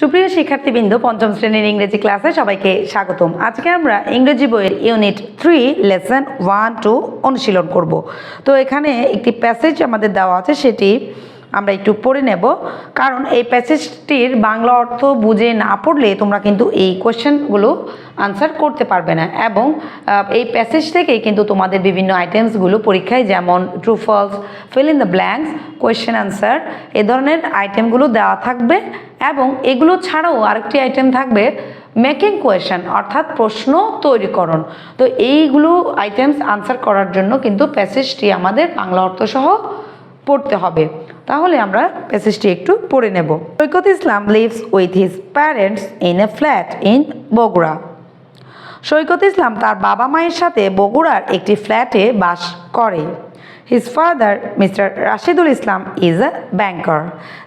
সুপ্রিয় শিক্ষার্থীবৃন্দ, পঞ্চম শ্রেণির ইংরেজি ক্লাসে সবাইকে স্বাগতম। আজকে আমরা ইংরেজি বইয়ের unit three, lesson one, two অনুশীলন করব। তো এখানে একটি প্যাসেজ আমাদের দেওয়া আছে, সেটি আমরা একটু পড়ে নেব। কারণ এই প্যাসেজটির বাংলা অর্থ বুঝে না পড়লে তোমরা কিন্তু এই কোয়েশ্চেনগুলো আনসার করতে পারবে না। এবং এই প্যাসেজ থেকেই কিন্তু তোমাদের বিভিন্ন আইটেমসগুলো পরীক্ষায় যেমন true false fill in the blanks question answer এ ধরনের আইটেমগুলো দেওয়া থাকবে। এবং এগুলো ছাড়াও আরেকটি আইটেম থাকবে মেকিং কোয়েশ্চেন অর্থাৎ প্রশ্ন তৈরিকরণ। তো এইগুলো আইটেমস আনসার করার জন্য কিন্তু প্যাসেজটি আমাদের বাংলা অর্থসহ পড়তে হবে। তাহলে আমরা প্যাসেজটি একটু পড়ে নেব Saikat Islam lives with his parents in a flat in Bogura Saikat Islam তার বাবা মায়ের সাথে বগুড়ার একটি ফ্ল্যাটে বাস করে his father mister Rashidul Islam is a banker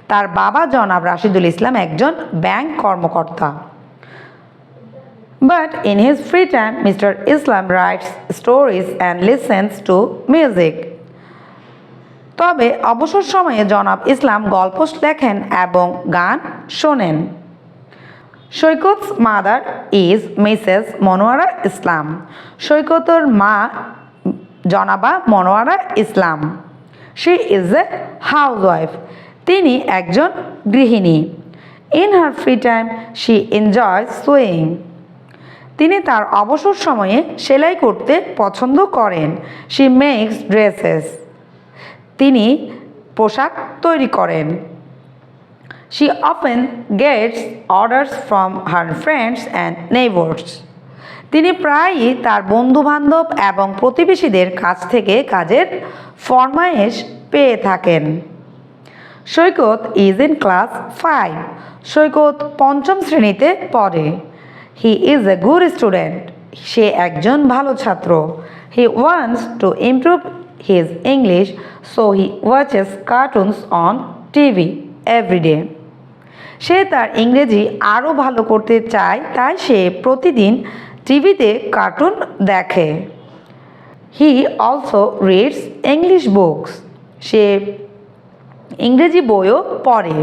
তার বাবা জনাব রাশিদুল ইসলাম একজন ব্যাংক কর্মকর্তা but in his free time, Mr. Islam writes stories and listens to music. তবে অবসর সময়ে জনাব ইসলাম গল্প লেখেন এবং গান শোনেন। Saikat mother is missus Monowara Islam. সৈকতর মা জনাবা Monowara Islam. She is a house wife তিনি একজন গৃহিণী। In her free time she enjoy sewing তিনি তার অবসর সময়ে সেলাই করতে পছন্দ করেন। She makes dresses. তিনি পোশাক তৈরি করেন। She often gets orders from her friends and neighbours তিনি প্রায়ই তার বন্ধুবান্ধব এবং প্রতিবেশীদের কাছ থেকে কাজের ফরমায়েশ পেয়ে থাকেন। Saikat is in class five Saikat পঞ্চম শ্রেণীতে পড়ে। He is a good student সে একজন ভালো ছাত্র। He wants to improve his English so he watches cartoons on TV everyday সে তার ইংরেজি আরও ভালো করতে চায়, তাই সে প্রতিদিন টিভিতে কার্টুন দেখে। He also reads English books সে ইংরেজি বইও পড়ে।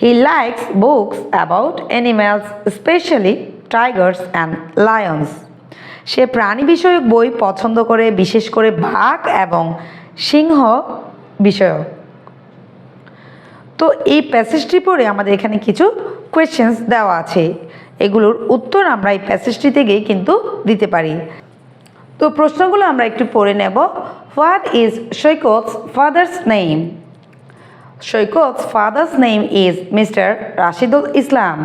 He likes books about animals specially tigers and lions সে প্রাণী বিষয়ক বই পছন্দ করে, বিশেষ করে বাঘ এবং সিংহ বিষয়ক। তো এই প্যাসেজটি পড়ে আমাদের এখানে কিছু কোয়েশ্চেন্স দেওয়া আছে। এগুলোর উত্তর আমরা এই প্যাসেজটি থেকেই কিন্তু দিতে পারি। তো প্রশ্নগুলো আমরা একটু পড়ে নেব। What is Saikat's father's name Saikat's father's name is mister Rashidul Islam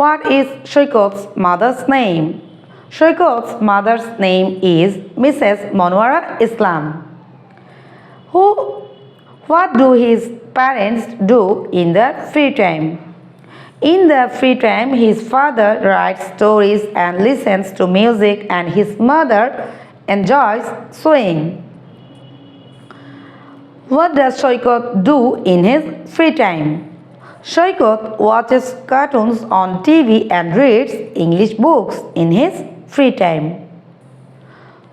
What is Shoikot's mother's name? Shoikot's mother's name is Mrs. Monwara Islam. Who, what do his parents do in their free time? In their free time, his father writes stories and listens to music, and his mother enjoys sewing. What does Shoikot do in his free time? Shoikot watches cartoons on TV and reads English books in his free time.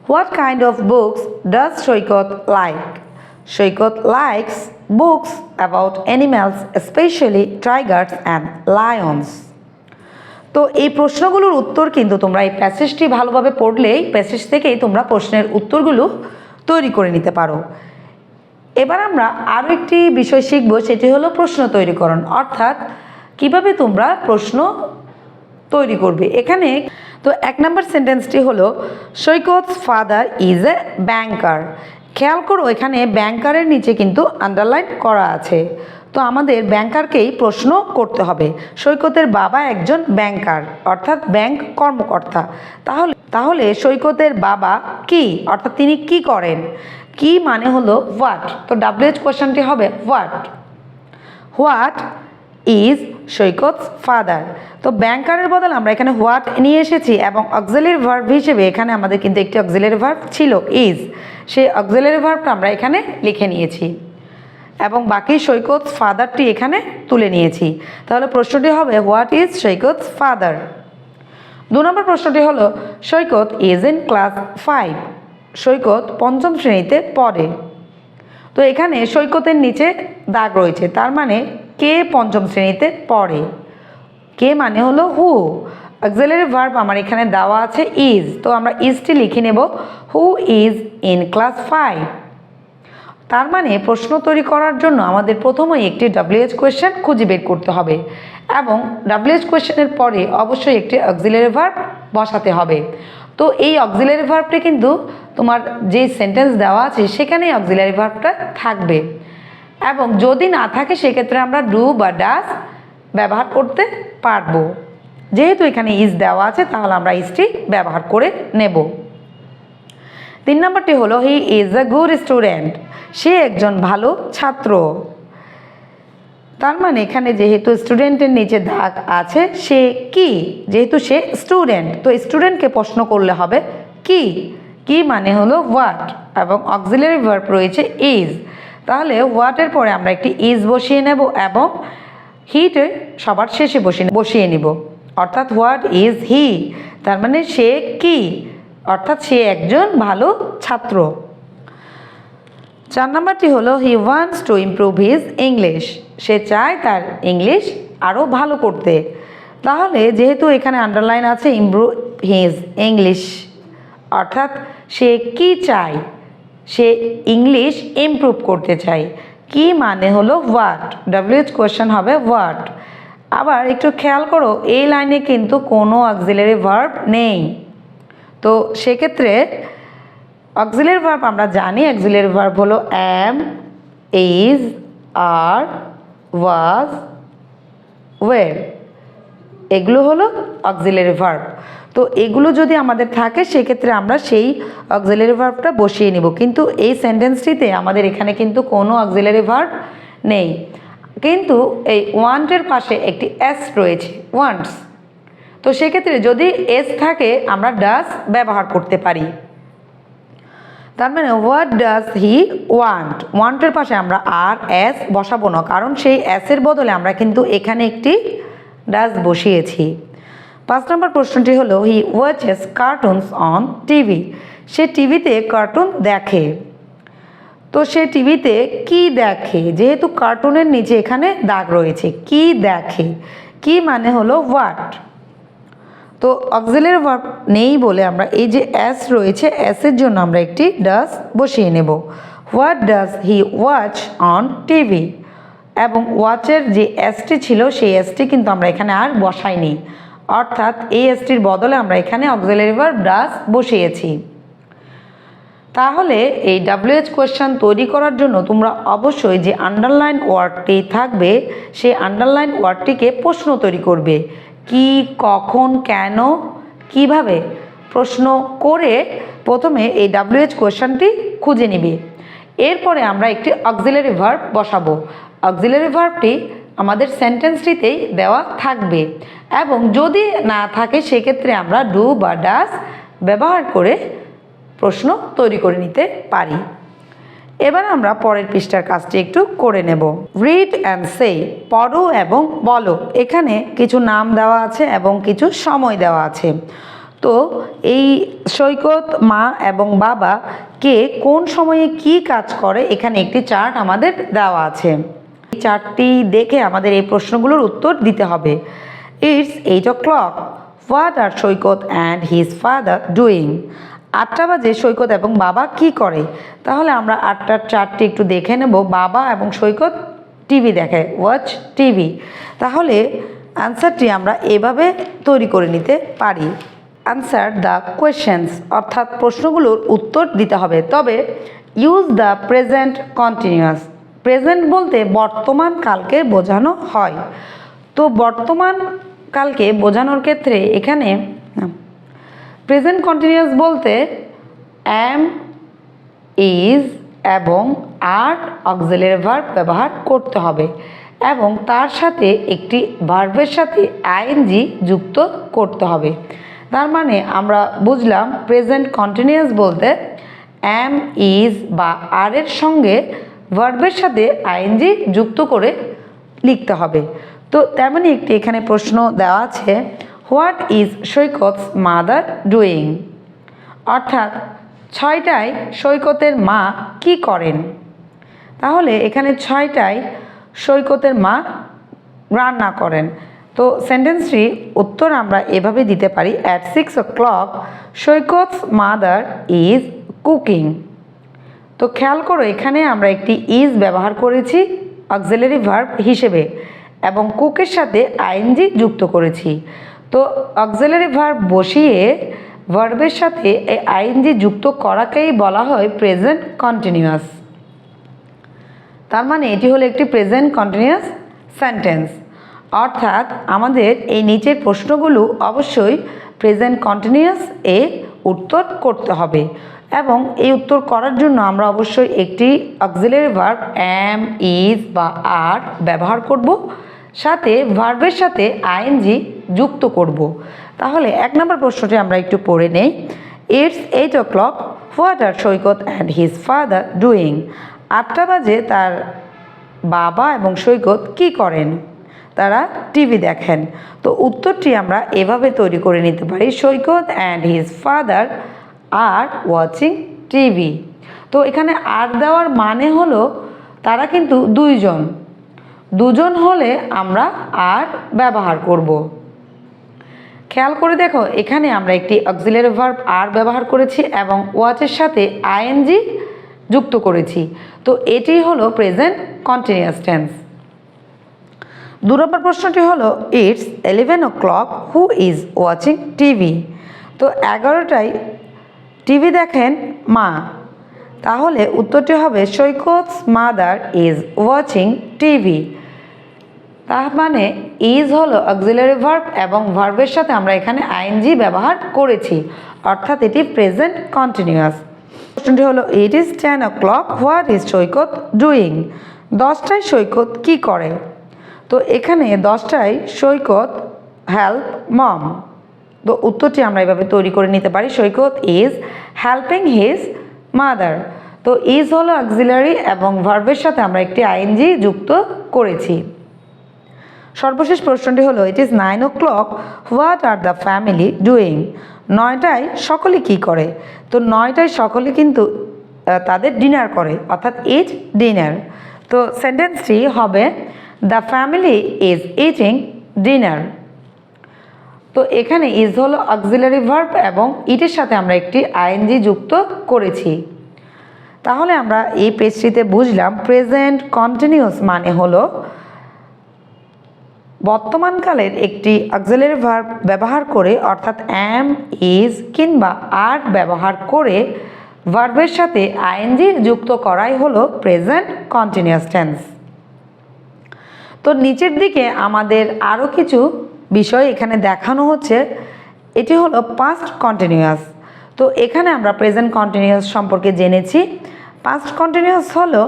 What kind of books does Shoikot like? Shoikot likes books about animals, especially tigers and lions. তো এই প্রশ্নগুলোর উত্তর কিন্তু তোমরা এই প্যাসেজটি ভালোভাবে পড়লেই passage থেকেই তোমরা প্রশ্নের উত্তরগুলো তৈরি করে নিতে পারো এবার আমরা আরও একটি বিষয় শিখব সেটি হলো প্রশ্ন তৈরিকরণ অর্থাৎ কীভাবে তোমরা প্রশ্ন তৈরি করবে এখানে তো এক নম্বর সেন্টেন্সটি হলো, Saikat father is a banker খেয়াল করো, এখানে ব্যাংকারের নিচে কিন্তু আন্ডারলাইন করা আছে। তো আমাদের ব্যাংকারকেই প্রশ্ন করতে হবে, সৈকতের বাবা একজন ব্যাংকার অর্থাৎ ব্যাংক কর্মকর্তা। তাহলে তাহলে সৈকতের বাবা কি? অর্থাৎ তিনি কি করেন? কি মানে হলো হোয়াট তো ডাব্লিউএইচ কোয়েশ্চনটি হবে what what is Saikat father তো ব্যাংকারের বদল আমরা এখানে হোয়াট নিয়ে এসেছি এবং অক্সিলারি ভার্ভ হিসেবে এখানে আমাদের কিন্তু একটি অক্সেলের ভার্ভ ছিল ইজ সেই অক্সিলারি ভার্বটা আমরা এখানে লিখে নিয়েছি এবং বাকি সৈকত ফাদারটি এখানে তুলে নিয়েছি। তাহলে প্রশ্নটি হবে হোয়াট ইজ সৈকত ফাদার দু নম্বর প্রশ্নটি হলো, Saikat is in class five Saikat পঞ্চম শ্রেণীতে পড়ে। তো এখানে সৈকতের নিচে দাগ রয়েছে, তার মানে কে পঞ্চম শ্রেণীতে পড়ে? কে মানে হলো হু অক্সিলারি ভার্ব আমার এখানে দেওয়া আছে ইজ তো আমরা ইজটি লিখে নেব who is in class five তার মানে প্রশ্ন তৈরি করার জন্য আমাদের প্রথমেই একটি ডাব্লিউএইচ কোয়েশ্চেন খুঁজে বের করতে হবে এবং ডাব্লিউএইচ কোয়েশ্চেনের পরে অবশ্যই একটি অক্সিলারি ভার্ব বসাতে হবে। তো এই অক্সিলারি ভার্বটি কিন্তু তোমার যে সেন্টেন্স দেওয়া আছে সেখানেই অক্সিলারি ভার্বটা থাকবে। এবং যদি না থাকে, সেক্ষেত্রে আমরা ডু বা ডাস ব্যবহার করতে পারব। যেহেতু এখানে ইজ দেওয়া আছে, তাহলে আমরা ইজটি ব্যবহার করে নেব। তিন নম্বরটি হলো he is a good student সে একজন ভালো ছাত্র। তার মানে এখানে যেহেতু স্টুডেন্টের নিচে দাগ আছে, সে কি? যেহেতু সে স্টুডেন্ট তো স্টুডেন্টকে প্রশ্ন করলে হবে কি? কি মানে হলো হোয়াট এবং অক্সিলারি ভার্ব রয়েছে ইজ তাহলে হোয়াটের পরে আমরা একটি ইজ বসিয়ে নেব এবং হিটে সবার শেষে বসিয়ে বসিয়ে নিব। অর্থাৎ হোয়াট ইজ হি তার মানে সে কি? অর্থাৎ সে একজন ভালো ছাত্র। চার নাম্বারটি হলো he wants to improve his English সে চায় তার ইংলিশ আরও ভালো করতে। তাহলে যেহেতু এখানে আন্ডারলাইন আছে ইমপ্রুভ হিজ ইংলিশ অর্থাৎ সে কি চায়? সে ইংলিশ ইমপ্রুভ করতে চায়। কি মানে হলো হোয়াট ডাব্লিউএইচ কোয়েশ্চেন হবে হোয়াট আবার একটু খেয়াল করো, এই লাইনে কিন্তু কোনো অক্সিলারি ভার্ব নেই। তো সেক্ষেত্রে অক্সিলারি ভার্ব আমরা জানি অক্সিলারি ভার্ব হলো অ্যাম ইজ আর ওয়াজ ওয়ের এগুলো হলো অক্সিলারি ভার্ব তো এগুলো যদি আমাদের থাকে, সেক্ষেত্রে আমরা সেই অক্সিলারি ভার্বটা বসিয়ে নিব। কিন্তু এই সেন্টেন্সটিতে আমাদের এখানে কিন্তু কোনো অক্সিলারি ভার্ব নেই। কিন্তু এই ওয়ান্টের পাশে একটি এস রয়েছে ওয়ান্টস তো সেক্ষেত্রে যদি এস থাকে, আমরা ডাস ব্যবহার করতে পারি। তার মানে হোয়াট ডাজ হি ওয়ান্ট ওয়ান্টের পাশে আমরা আর এস বসাবো না, কারণ সেই এসের বদলে আমরা কিন্তু এখানে একটি ডাস বসিয়েছি। পাঁচ নম্বর প্রশ্নটি হলো he watches cartoons on TV সে টিভিতে কার্টুন দেখে। তো সে টিভিতে কি দেখে? যেহেতু কার্টুনের নিচে এখানে দাগ রয়েছে। কি দেখে? কি মানে হলো হোয়াট তো অক্সিলারি ভার্ব নেই বলে আমরা এই যে অ্যাস রয়েছে অ্যাসের জন্য আমরা একটি ডাস বসিয়ে নেব। What does he watch on TV এবং ওয়াচের যে অ্যাসটি ছিল, সেই অ্যাসটি কিন্তু আমরা এখানে আর বসাইনি। অর্থাৎ এই এসটির বদলে আমরা এখানে অক্সিলারি ভার্ব ডাস বসিয়েছি। তাহলে এই ডাব্লিউএইচ কোয়েশ্চেন তৈরি করার জন্য তোমরা অবশ্যই যে আন্ডারলাইন ওয়ার্ডটি থাকবে, সেই আন্ডারলাইন ওয়ার্ডটিকে প্রশ্ন তৈরি করবে। কি, কখন, কেন, কীভাবে প্রশ্ন করে প্রথমে এই ডাব্লিউএইচ কোয়েশ্চেনটি খুঁজে নিবে। এরপরে আমরা একটি অক্সিলারি ভার্ব বসাবো। অক্সিলারি ভার্বটি আমাদের সেন্টেন্সটিতেই দেওয়া থাকবে। এবং যদি না থাকে, সেক্ষেত্রে আমরা ডু বা ডাস ব্যবহার করে প্রশ্ন তৈরি করে নিতে পারি। এবার আমরা পরের পৃষ্ঠার কাজটি একটু করে নেব। রিড অ্যান্ড সে পড়ো এবং বলো। এখানে কিছু নাম দেওয়া আছে এবং কিছু সময় দেওয়া আছে। তো এই সৈকত, মা এবং বাবা কে কোন সময়ে কি কাজ করে, এখানে একটি চার্ট আমাদের দেওয়া আছে। এই চার্টটি দেখে আমাদের এই প্রশ্নগুলোর উত্তর দিতে হবে। It's eight o'clock what are Saikat and his father doing আটটা বাজে সৈকত এবং বাবা কি করে? তাহলে আমরা আটটার চারটি একটু দেখে নেব। বাবা এবং সৈকত টিভি দেখে ওয়াচ টিভি। তাহলে অ্যান্সারটি আমরা এভাবে তৈরি করে নিতে পারি। অ্যান্সার দ্য কোয়েশ্চেন্স অর্থাৎ প্রশ্নগুলোর উত্তর দিতে হবে। তবে use the present continuous present বলতে বর্তমান কালকে বোঝানো হয়। তো বর্তমান কালকে বোঝানোর ক্ষেত্রে এখানে প্রেজেন্ট কন্টিনিউয়াস বলতে অ্যাম ইজ এবং আর অক্সিলারি ভার্ব ব্যবহার করতে হবে এবং তার সাথে একটি ভার্বের সাথে আইএনজি যুক্ত করতে হবে। তার মানে আমরা বুঝলাম প্রেজেন্ট কন্টিনিউয়াস বলতে অ্যাম ইজ বা আর এর সঙ্গে ভার্বের সাথে আইএনজি যুক্ত করে লিখতে হবে। তো তেমনই একটি এখানে প্রশ্ন দেওয়া আছে, what is Saikat's mother doing? অর্থাৎ, ছয়টায় সৈকতের মা কি করেন? তাহলে এখানে ছয়টায় সৈকতের মা রান্না করেন। তো সেন্টেন্সটি উত্তর আমরা এভাবে দিতে পারি at six o'clock Saikat's mother is cooking তো খেয়াল করো, এখানে আমরা একটি ইজ ব্যবহার করেছি অক্সিলারি ভার্ব হিসেবে, এবং কুকের সাথে আইএনজি যুক্ত করেছি। তো অক্সিলারি ভার্ব বসিয়ে ভার্বের সাথে এই আইএনজি যুক্ত করাকেই বলা হয় প্রেজেন্ট কন্টিনিউয়াস তার মানে এটি হলো একটি প্রেজেন্ট কন্টিনিউয়াস সেন্টেন্স অর্থাৎ আমাদের এই নিচের প্রশ্নগুলো অবশ্যই প্রেজেন্ট কন্টিনিউয়াস এ উত্তর করতে হবে। এবং এই উত্তর করার জন্য আমরা অবশ্যই একটি অক্সিলারি ভার্ব অ্যাম ইজ বা আর ব্যবহার করব, সাথে ভার্বের সাথে আইএনজি যুক্ত করব। তাহলে এক নম্বর প্রশ্নটি আমরা একটু পড়ে নেই। It's eight o'clock what are Saikat and his father doing আটটা বাজে তার বাবা এবং সৈকত কি করেন? তারা টিভি দেখেন। তো উত্তরটি আমরা এভাবে তৈরি করে নিতে পারি, Saikat and his father are watching TV তো এখানে আর দেওয়ার মানে হলো তারা কিন্তু দুইজন। দুজন হলে আমরা আর ব্যবহার করব। খেয়াল করে দেখো, এখানে আমরা একটি অক্সিলারি ভার্ব আর ব্যবহার করেছি এবং ওয়াচের সাথে আইএনজি যুক্ত করেছি। তো এটি হলো প্রেজেন্ট কন্টিনিউয়াস টেন্স দু নম্বর প্রশ্নটি হলো it's eleven o'clock who is watching TV তো এগারোটায় টিভি দেখেন মা। তাহলে উত্তরটি হবে Saikat's mother is watching TV. তার মানে ইজ হলো অক্সিলারি ভার্ব এবং ভার্বের সাথে আমরা এখানে আইএনজি ব্যবহার করেছি। অর্থাৎ এটি প্রেজেন্ট কন্টিনিউয়াস। প্রশ্নটি হলো it is ten o'clock what is Saikat doing দশটায় সৈকত কি করে? তো এখানে দশটায় সৈকত হেল্প মম তো উত্তরটি আমরা এভাবে তৈরি করে নিতে পারি। Saikat is helping his mother তো ইজ হলো অক্সিলারি এবং ভার্বের সাথে আমরা একটি আইএনজি যুক্ত করেছি। সর্বশেষ প্রশ্নটি হলো it is nine o'clock what are the family doing নয়টায় সকলে কি করে? তো নয়টায় সকলে কিন্তু তাদের ডিনার করে, অর্থাৎ ইট ডিনার তো সেন্টেন্সটি হবে the family is eating dinner তো এখানে ইজ হলো অক্সিলারি ভার্ব এবং ইটের সাথে আমরা একটি আইএনজি যুক্ত করেছি। তাহলে আমরা এই পেজটিতে বুঝলাম প্রেজেন্ট কন্টিনিউস মানে হলো বর্তমানকালের একটি অক্সিলারি ভার্ব ব্যবহার করে অর্থাৎ অ্যাম ইজ কিংবা আর ব্যবহার করে ভার্বের সাথে আইএনজি যুক্ত করাই হলো প্রেজেন্ট কন্টিনিউয়াস টেন্স তো নিচের দিকে আমাদের আরও কিছু বিষয় এখানে দেখানো হচ্ছে, এটি হলো পাস্ট কন্টিনিউয়াস তো এখানে আমরা প্রেজেন্ট কন্টিনিউয়াস সম্পর্কে জেনেছি। পাস্ট কন্টিনিউয়াস হলো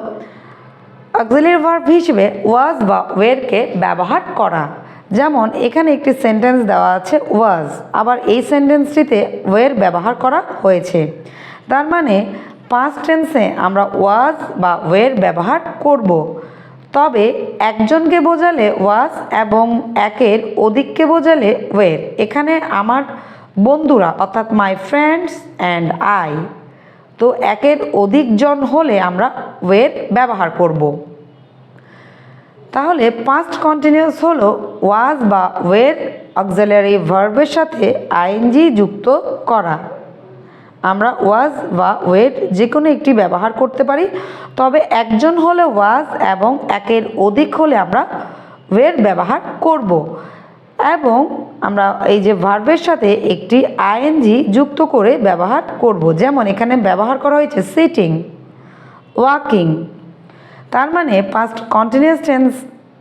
অক্সিলারি ভার্ব হিসেবে ওয়াজ বা ওয়েরকে ব্যবহার করা। যেমন এখানে একটি সেন্টেন্স দেওয়া আছে ওয়াজ আবার এই সেন্টেন্সটিতে ওয়ের ব্যবহার করা হয়েছে। তার মানে পাস্ট টেন্সে আমরা ওয়াজ বা ওয়ের ব্যবহার করব। তবে একজনকে বোঝালে ওয়াজ এবং একের অধিককে বোঝালে ওয়ের। এখানে আমার বন্ধুরা, অর্থাৎ মাই ফ্রেন্ডস অ্যান্ড আই তো একের অধিক জন হলে আমরা ওয়ের ব্যবহার করব। তাহলে পাস্ট কন্টিনিউয়াস হলো ওয়াজ বা ওয়ের অক্সিলারি ভার্বের সাথে আইএনজি যুক্ত করা। আমরা ওয়াজ বা ওয়েট যে কোনো একটি ব্যবহার করতে পারি, তবে একজন হলে ওয়াজ এবং একের অধিক হলে আমরা ওয়েট ব্যবহার করব। এবং আমরা এই যে ভার্বের সাথে একটি আইএনজি যুক্ত করে ব্যবহার করব, যেমন এখানে ব্যবহার করা হয়েছে সিটিং ওয়াকিং তার মানে পাস্ট কন্টিনিউয়াস টেন্স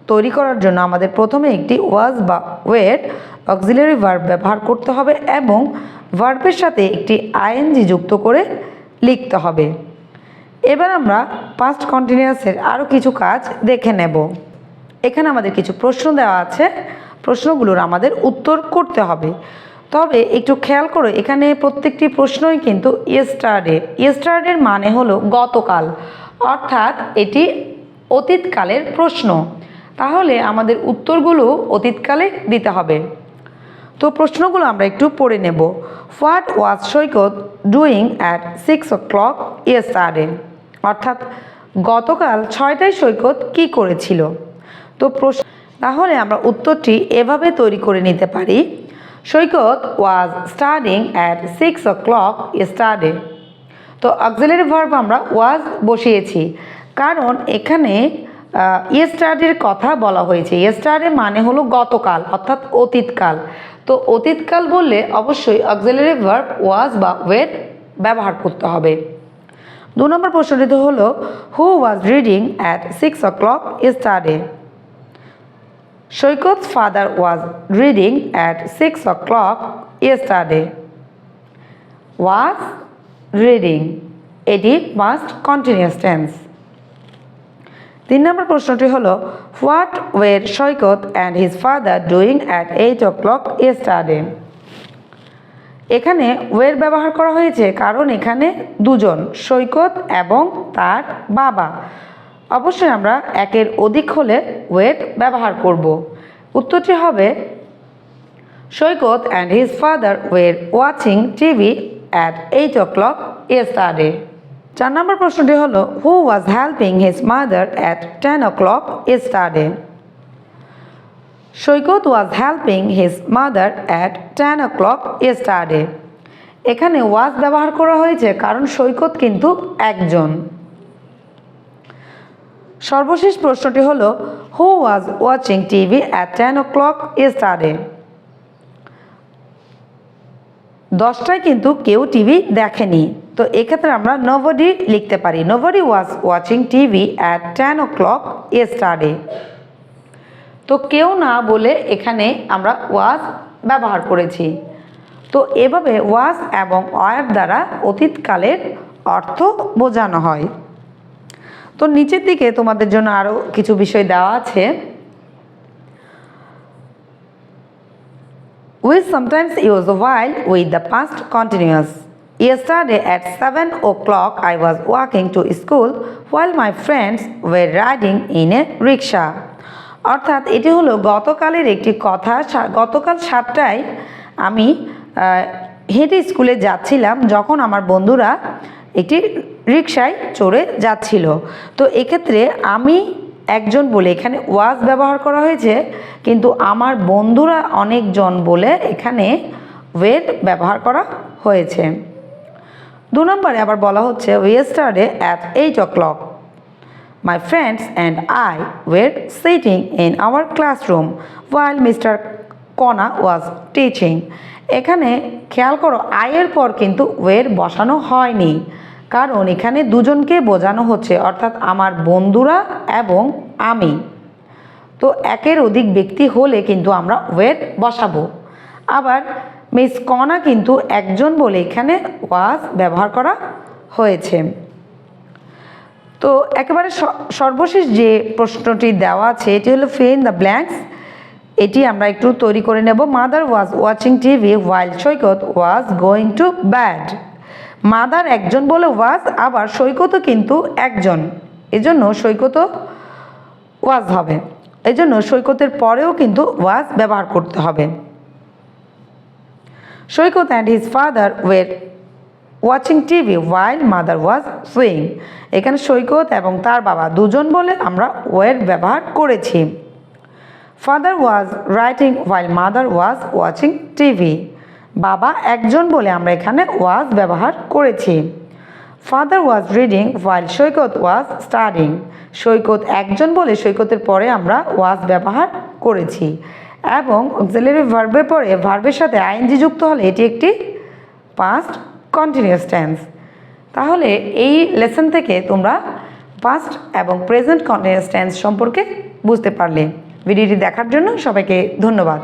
তৈরি করার জন্য আমাদের প্রথমে একটি ওয়াজ বা ওয়েট অক্সিলারি ভার্ব ব্যবহার করতে হবে এবং ভার্বের সাথে একটি আইএনজি যুক্ত করে লিখতে হবে। এবার আমরা পাস্ট কন্টিনিউয়াসের আরও কিছু কাজ দেখে নেব। এখানে আমাদের কিছু প্রশ্ন দেওয়া আছে। প্রশ্নগুলোর আমাদের উত্তর করতে হবে। তবে একটু খেয়াল করো, এখানে প্রত্যেকটি প্রশ্নই কিন্তু ইয়েস্টারডে ইয়েস্টারডের মানে হলো গতকাল। অর্থাৎ এটি অতীতকালের প্রশ্ন। তাহলে আমাদের উত্তরগুলো অতীতকালে দিতে হবে। তো প্রশ্নগুলো আমরা একটু পড়ে নেব। What was Saikat doing at six o'clock yesterday অর্থাৎ গতকাল ছয়টায় সৈকত কি করেছিল? তো প্রশ্ন, তাহলে আমরা উত্তরটি এভাবে তৈরি করে নিতে পারি। Saikat was studying at six o'clock স্টাডে তো অক্সিলারি ভার্ব আমরা ওয়াজ বসিয়েছি। কারণ এখানে ইয়েস্টারডের কথা বলা হয়েছে ইয়েস্টারডে মানে হলো গতকাল, অর্থাৎ অতীতকাল তো অতীতকাল বললে অবশ্যই অক্সিলারি ভার্ব ওয়াজ বা ওয়েট ব্যবহার করতে হবে দু নম্বর প্রশ্নটি হলো who was reading at six o'clock yesterday Saikat father was reading at six 6 clock yesterday. Was reading এটি মাস্ট continuous tense. তিন নম্বর প্রশ্নটি হলো what were Saikat and his father doing at eight o'clock yesterday? এখানে ওয়ের ব্যবহার করা হয়েছে কারণ এখানে দুজন সৈকত এবং তার বাবা। অবশ্যই আমরা একের অধিক হলে ওয়েট ব্যবহার করব। উত্তরটি হবে Saikat and his father were watching TV at eight o'clock yesterday চার নম্বর প্রশ্নটি হলো who was helping his mother at ten o'clock yesterday Saikat was helping his mother at ten o'clock yesterday এখানে ওয়াজ ব্যবহার করা হয়েছে কারণ সৈকত কিন্তু একজন। সর্বশেষ প্রশ্নটি হলো who was watching TV at ten o'clock yesterday দশটায় কিন্তু কেউ টিভি দেখেনি। তো এক্ষেত্রে আমরা নোবডি লিখতে পারি। Nobody was watching TV at ten o'clock yesterday তো কেউ না বলে এখানে আমরা ওয়াজ ব্যবহার করেছি। তো এভাবে ওয়াজ এবং অয়ার দ্বারা অতীতকালের অর্থ বোঝানো হয়। তো নিচের দিকে তোমাদের জন্য আরও কিছু বিষয় দেওয়া আছে। We sometimes use while with the past continuous. Yesterday at 7 o'clock, I was walking to school while my friends were riding in a rickshaw. অর্থাৎ এটি হলো গতকালের একটি কথা গতকাল সাতটায় আমি হেঁটে স্কুলে যাচ্ছিলাম যখন আমার বন্ধুরা একটি রিক্সায় চড়ে যাচ্ছিল তো এক্ষেত্রে আমি একজন বলে, এখানে ওয়াজ ব্যবহার করা হয়েছে, কিন্তু আমার বন্ধুরা অনেকজন বলে এখানে ওয়েট ব্যবহার করা হয়েছে। দু নম্বরে আবার বলা হচ্ছে yesterday at eight o'clock my friends and I were sitting in our classroom while mister Kona was teaching এখানে খেয়াল করো আয়ের পর কিন্তু ওয়ের বসানো হয়নি। কারণ এখানে দুজনকে বোঝানো হচ্ছে, অর্থাৎ আমার বন্ধুরা এবং আমি। তো একের অধিক ব্যক্তি হলে কিন্তু আমরা ওয়েট বসাবো। আবার মিস কনা কিন্তু একজন বলে এখানে ওয়াজ ব্যবহার করা হয়েছে। তো একেবারে সর্বশেষ যে প্রশ্নটি দেওয়া আছে, এটি হলো ফিল দ্য ব্ল্যাঙ্কস এটি আমরা একটু তৈরি করে নেব। Mother was watching TV while Saikat was going to bed mother একজন বলে ওয়াজ, আবার সৈকতও কিন্তু একজন। এজন্য সৈকত ওয়াজ হবে। এজন্য সৈকতের পরেও কিন্তু ওয়াজ ব্যবহার করতে হবে। Saikat and his father were watching TV while mother was sewing এখানে সৈকত এবং তার বাবা দুজন বলে আমরা ওয়ের ব্যবহার করেছি। Father was writing while mother was watching TV বাবা একজন বলে আমরা এখানে ওয়াজ ব্যবহার করেছি। Father was reading while Saikat was studying Saikat একজন বলে সৈকতের পরে আমরা ওয়াজ ব্যবহার করেছি। এবং অক্সিলারি ভার্বের পরে ভার্বের সাথে আইএনজি যুক্ত হলে এটি একটি পাস্ট কন্টিনিউয়াস টেন্স তাহলে এই লেসন থেকে তোমরা পাস্ট এবং প্রেজেন্ট কন্টিনিউয়াস টেন্স সম্পর্কে বুঝতে পারলে। ভিডিওটি দেখার জন্য সবাইকে ধন্যবাদ।